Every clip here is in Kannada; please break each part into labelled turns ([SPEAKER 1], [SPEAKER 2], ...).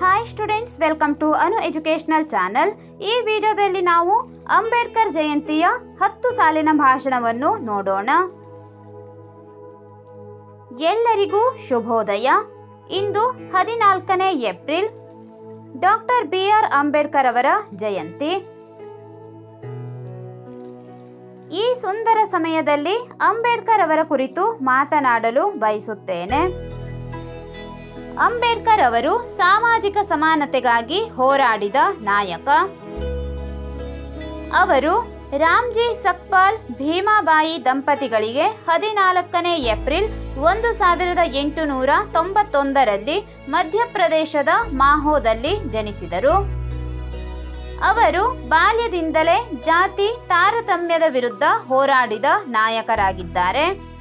[SPEAKER 1] Hi students welcome to Anu educational channel ಈ ವಿಡಿಯೋದಲ್ಲಿ ನಾವು ಅಂಬೇಡ್ಕರ್ ಜಯಂತಿಯ ಹತ್ತು ಸಾಲಿನ ಭಾಷಣವನ್ನು ನೋಡೋಣ. ಎಲ್ಲರಿಗೂ ಶುಭೋದಯ. ಇಂದು ಹದಿನಾಲ್ಕನೇ April, doctor B R Ambedkar ಅವರ ಜಯಂತಿ. ಈ ಸುಂದರ ಸಮಯದಲ್ಲಿ ಅಂಬೇಡ್ಕರ್ ಅವರ ಕುರಿತು ಮಾತನಾಡಲು ಬಯಸುತ್ತೇನೆ. ಅಂಬೇಡ್ಕರ್ ಅವರು ಸಾಮಾಜಿಕ ಸಮಾನತೆಗಾಗಿ ಹೋರಾಡಿದ ನಾಯಕ. ಅವರು ರಾಮ್ಜಿ ಸಕ್ಪಾಲ್ ಭೀಮಾಬಾಯಿ ದಂಪತಿಗಳಿಗೆ ಹದಿನಾಲ್ಕನೇ ಏಪ್ರಿಲ್ ಒಂದು ಸಾವಿರದ ಎಂಟುನೂರ ತೊಂಬತ್ತೊಂದರಲ್ಲಿ ಮಧ್ಯಪ್ರದೇಶದ ಮಾಹೋದಲ್ಲಿ ಜನಿಸಿದರು. ಅವರು ಬಾಲ್ಯದಿಂದಲೇ ಜಾತಿ ತಾರತಮ್ಯದ ವಿರುದ್ಧ ಹೋರಾಡಿದ ನಾಯಕರಾಗಿದ್ದಾರೆ.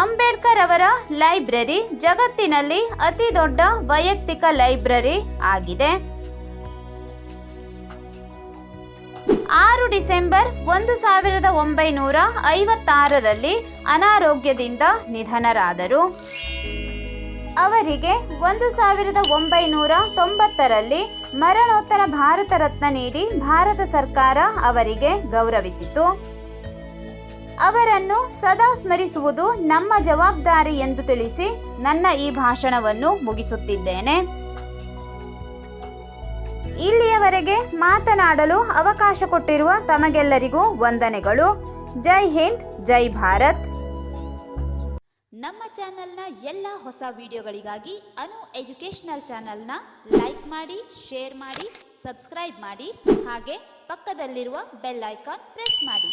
[SPEAKER 1] ಅಂಬೇಡ್ಕರ್ ಅವರ ಲೈಬ್ರರಿ ಜಗತ್ತಿನಲ್ಲಿ ಅತಿ ದೊಡ್ಡ ವೈಯಕ್ತಿಕ ಲೈಬ್ರರಿ ಆಗಿದೆ. ಆರು ಡಿಸೆಂಬರ್ ಒಂದು ಸಾವಿರದ ಒಂಬೈನೂರ ಐವತ್ತಾರರಲ್ಲಿ ಅನಾರೋಗ್ಯದಿಂದ ನಿಧನರಾದರು. ಅವರಿಗೆ ಒಂದು ಸಾವಿರದ ಒಂಬೈನೂರ ತೊಂಬತ್ತರಲ್ಲಿ ಮರಣೋತ್ತರ ಭಾರತ ರತ್ನ ನೀಡಿ ಭಾರತ ಸರ್ಕಾರ ಅವರಿಗೆ ಗೌರವಿಸಿತು. ಅವರನ್ನು ಸದಾ ಸ್ಮರಿಸುವುದು ನಮ್ಮ ಜವಾಬ್ದಾರಿ ಎಂದು ತಿಳಿಸಿ ನನ್ನ ಈ ಭಾಷಣವನ್ನು ಮುಗಿಸುತ್ತಿದ್ದೇನೆ. ಇಲ್ಲಿಯವರೆಗೆ ಮಾತನಾಡಲು ಅವಕಾಶ ಕೊಟ್ಟಿರುವ ತಮಗೆಲ್ಲರಿಗೂ ವಂದನೆಗಳು. ಜೈ ಹಿಂದ್, ಜೈ ಭಾರತ್.
[SPEAKER 2] ನಮ್ಮ ಚಾನೆಲ್ನ ಎಲ್ಲ ಹೊಸ ವಿಡಿಯೋಗಳಿಗಾಗಿ ಅನು ಎಜುಕೇಷನಲ್ ಚಾನೆಲ್ನ ಲೈಕ್ ಮಾಡಿ, ಶೇರ್ ಮಾಡಿ, ಸಬ್ಸ್ಕ್ರೈಬ್ ಮಾಡಿ, ಹಾಗೆ ಪಕ್ಕದಲ್ಲಿರುವ ಬೆಲ್ ಐಕಾನ್ ಪ್ರೆಸ್ ಮಾಡಿ.